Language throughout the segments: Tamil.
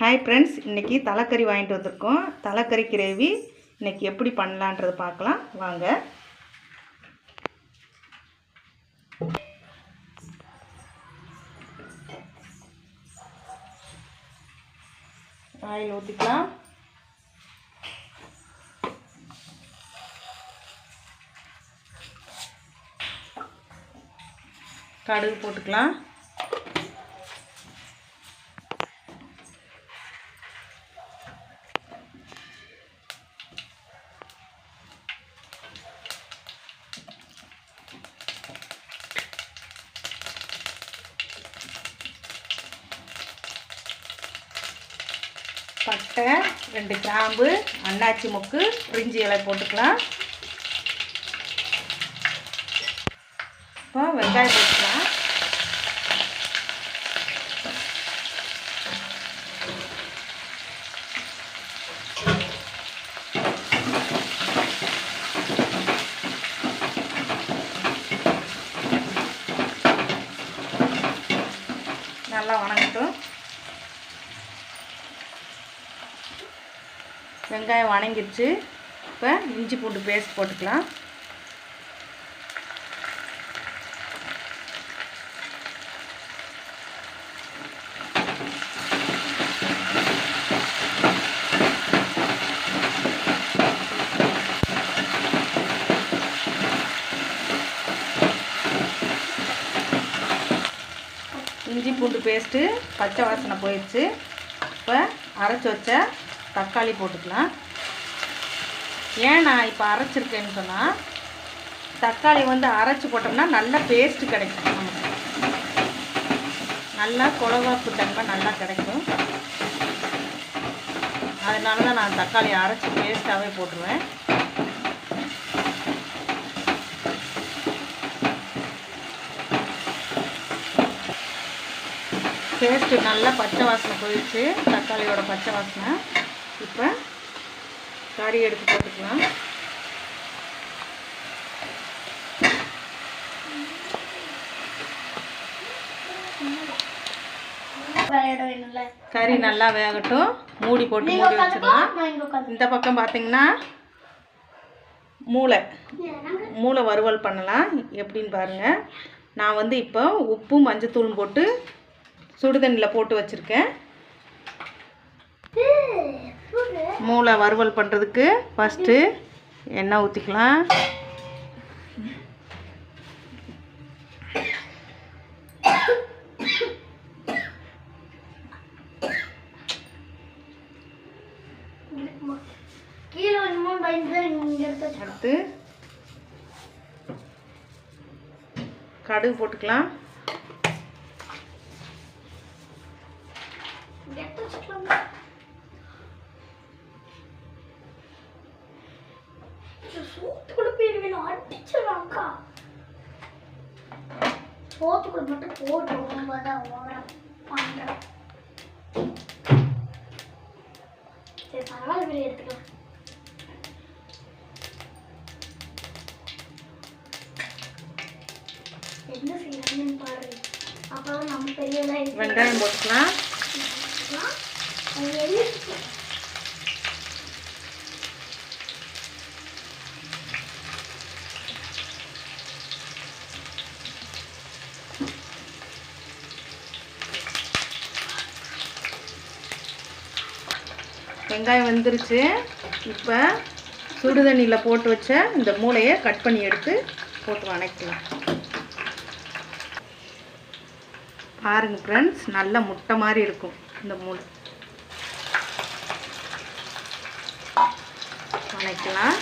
ஹாய் ஃப்ரெண்ட்ஸ் இன்றைக்கி தலைக்கறி வாங்கிட்டு வந்திருக்கோம். தலைக்கறி கிரேவி இன்றைக்கி எப்படி பண்ணலான்றது பார்க்கலாம். வாங்க. ஆயில் ஊற்றிக்கலாம் கடுகு போட்டுக்கலாம். பட்டை ரெண்டு கிராம்பு அன்னாச்சி முக்கு பிரிஞ்சி இலை போட்டுக்கலாம். இப்போ வெங்காயம் போட்டுக்கலாம் நல்லா வணங்கட்டும் வெங்காயம் வணங்கிடுச்சு. இப்போ இஞ்சி பூண்டு பேஸ்ட் போட்டுக்கலாம். இஞ்சி பூண்டு பேஸ்ட்டு பச்சை வாசனை போயிடுச்சு. இப்போ அரைச்சி வச்ச தக்காளி போட்டுக்கலாம். ஏன் நான் இப்போ அரைச்சிருக்கேன்னு சொன்னால் தக்காளி வந்து அரைச்சி போட்டோம்னா நல்ல பேஸ்ட்டு கிடைக்கும். நமக்கு நல்லா குழவாப்பு தன்மை நல்லா கிடைக்கும். அதனால தான் நான் தக்காளி அரைச்சி பேஸ்ட்டாகவே போட்டுருவேன். பேஸ்ட்டு நல்லா பச்சை வாசனை போயிடுச்சு. தக்காளியோட பச்சை வாசனை. இப்போ கறி எடுத்து போட்டுக்கலாம். கறி நல்லா வேகட்டும். மூடி போட்டு மூடி வச்சிடலாம். இந்த பக்கம் பார்த்தீங்கன்னா மூளை. மூளை வறுவல் பண்ணலாம். எப்படின்னு பாருங்கள் நான் வந்து இப்போ உப்பும் மஞ்சத்தூளும் போட்டு சுடுதண்ணியில் போட்டு வச்சுருக்கேன். மூளை வறுவல் பண்ணுறதுக்கு ஃபஸ்ட்டு எண்ணெய் ஊற்றிக்கலாம். அடுத்து கடுகு போட்டுக்கலாம் ரொம்ப தான் ஓவரா பண்றேன் சரி பரவாயில்ல வெளியே எடுத்துக்கலாம் என்ன செய்யறாங்கன்னு பாரு. அப்புறம் நம்ம பெரியவங்க வெங்காயம் போட்டுக்கலாம். வெங்காயம் வெந்துருச்சு. இப்போ சுடுதண்ணியில் போட்டு வச்ச இந்த மூளையை கட் பண்ணி எடுத்து போட்டு வணக்கலாம் பாருங்க ஃப்ரெண்ட்ஸ் நல்ல முட்டை மாதிரி இருக்கும் இந்த மூளை. வணக்கலாம்.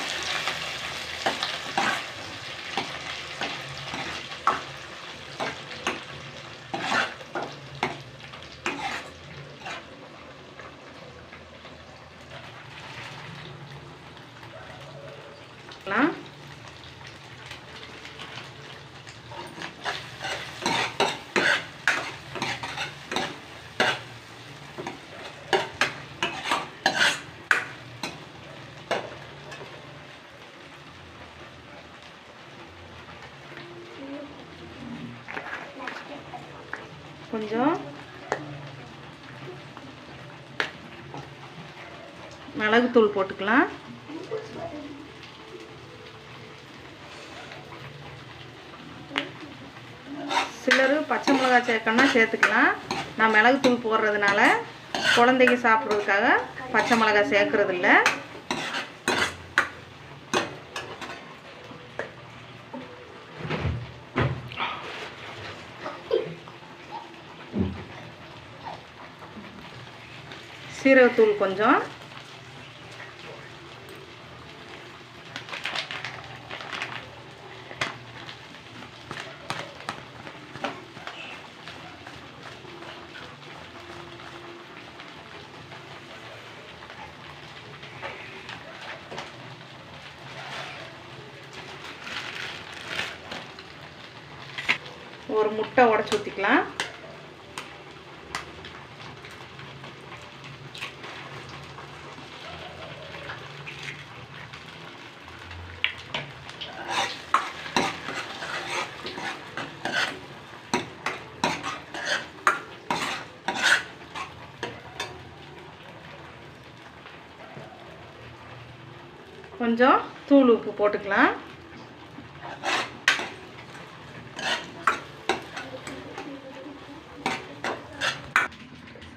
கொஞ்சம் மிளகுத்தூள் போட்டுக்கலாம். சிலர் பச்சை மிளகாய் சேர்க்கணும்னா சேர்த்துக்கலாம். நான் மிளகுத்தூள் போடுறதுனால குழந்தைங்க சாப்பிட்றதுக்காக பச்சை மிளகாய் சேர்க்குறதில்ல. சீரகத்தூள் கொஞ்சம். ஒரு முட்டை உடச்சி ஊற்றிக்கலாம் கொஞ்சம் தூள் உப்பு போட்டுக்கலாம்.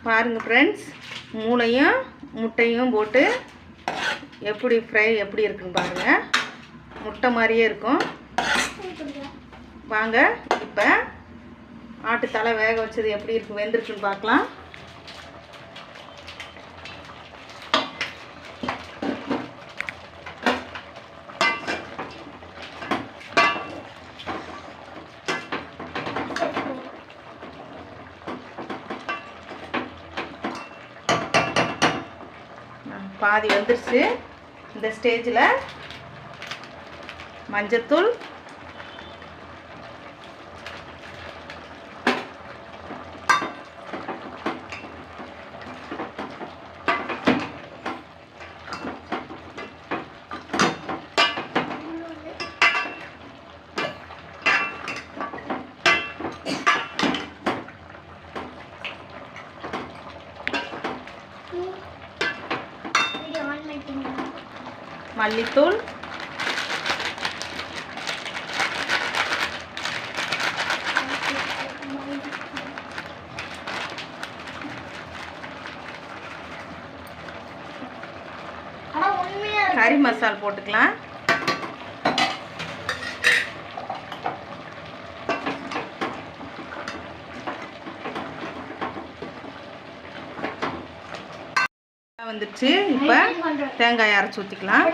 பாருங்க ஃப்ரெண்ட்ஸ் மூளையும் முட்டையும் போட்டு எப்படி ஃப்ரை எப்படி இருக்குன்னு பாருங்கள் முட்டை மாதிரியே இருக்கும். வாங்க இப்போ ஆட்டு தலை வேக வச்சது எப்படி இருக்கு வெந்திருக்குன்னு பார்க்கலாம். பாதி வந்துருச்சு. இந்த ஸ்டேஜில் மஞ்சத்தூள் மல்லித்தூள். கறி மசால் போட்டுக்கலாம் வந்துருச்சு இப்போ தேங்காய் அரைச்சி ஊற்றிக்கலாம்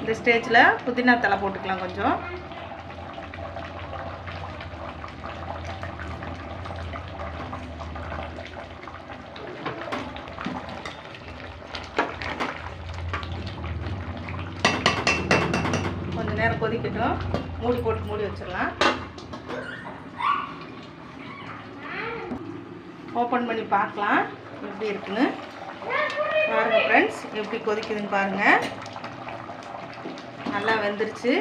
இந்த ஸ்டேஜில் புதினா தலை போட்டுக்கலாம் கொஞ்சம். கொஞ்ச நேரம் கொதிக்கட்டும். மூடி போட்டு மூடி வச்சிடலாம். ஓப்பன் பண்ணி பார்க்கலாம். எப்படி இருக்குன்னு. பாருங்க ஃப்ரெண்ட்ஸ் எப்படி கொதிக்குதுன்னு பாருங்க. நல்லா வெந்துருச்சு.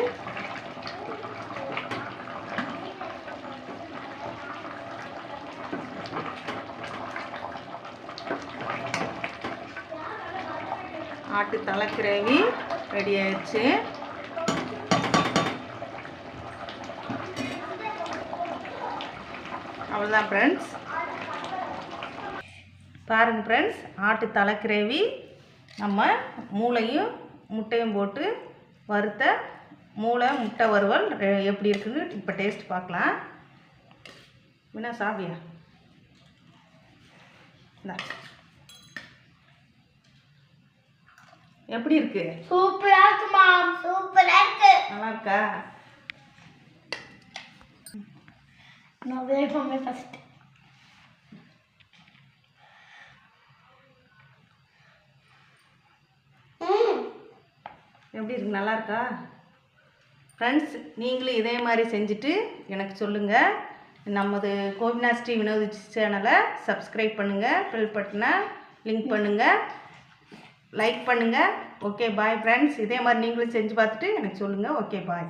ஆட்டு தலை கிரேவி ரெடி ஆயிடுச்சு. அவ்வளோதான் ஃப்ரெண்ட்ஸ் பாருங்க ஃப்ரெண்ட்ஸ் ஆட்டு கிரேவி நம்ம மூளையும் முட்டையும் போட்டு வறுத்த மூளை முட்டை வறுவல் எப்படி இருக்குன்னு இப்போ டேஸ்ட் பார்க்கலாம். என்ன சாப்பியா. எப்படி இருக்கு? சூப்பரா இருக்குமா? சூப்பரா இருக்கு. நல்லா இருக்கா? நான் வேகமே ஃபஸ்ட் எப்படி இருக்கு? நல்லா இருக்கா? ஃப்ரெண்ட்ஸ் நீங்களும் இதே மாதிரி செஞ்சுட்டு எனக்கு சொல்லுங்கள் நமது கோவினாஸ்ரீ வினோதி சேனலை சப்ஸ்கிரைப் பண்ணுங்கள் பெல் பட்டனை லிங்க் பண்ணுங்கள் லைக் பண்ணுங்கள் ஓகே பாய் ஃப்ரெண்ட்ஸ் இதே மாதிரி நீங்களும் செஞ்சு பார்த்துட்டு எனக்கு சொல்லுங்கள் ஓகே பாய்